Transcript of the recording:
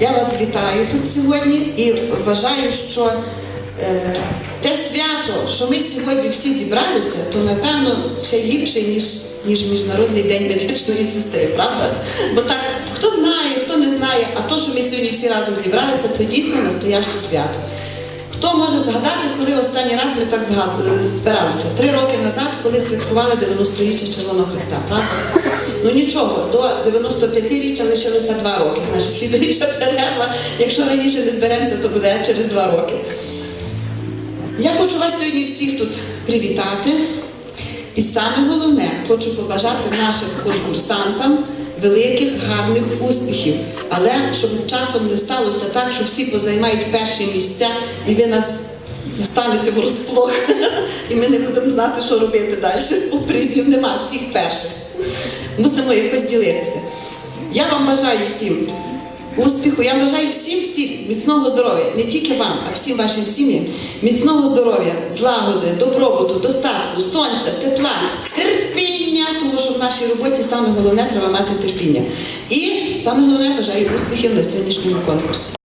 Я вас вітаю тут сьогодні і вважаю, що е, те свято, що ми сьогодні всі зібралися, то напевно ще ліпше, ніж, ніж Міжнародний день медичної сестри, правда? Бо так, хто знає, хто не знає, а то, що ми сьогодні всі разом зібралися, це дійсно настояще свято. Хто може згадати, коли останній раз ми так згад- збиралися? Три роки назад, коли святкували 90-річчя Червоного Христа, правда? Ну нічого, до 95-річчя лишилося два роки. Значить, слідуюча перерва. Якщо раніше не зберемося, то буде через два роки. Я хочу вас сьогодні всіх тут привітати. І саме головне, хочу побажати нашим конкурсантам великих гарних успіхів. Але щоб часом не сталося так, що всі позаймають перші місця і ви нас застанете врозплох, і ми не будемо знати, що робити далі. Бо призів нема, всіх перших. Мусимо якось ділитися. Я вам бажаю всім успіху. Я бажаю всім всім міцного здоров'я, не тільки вам, а всім вашим сім'ям. Міцного здоров'я, злагоди, добробуту, достатку, сонця, тепла, в нашій роботі саме головне треба мати терпіння. І саме головне бажаю успіхів на сьогоднішньому конкурсі.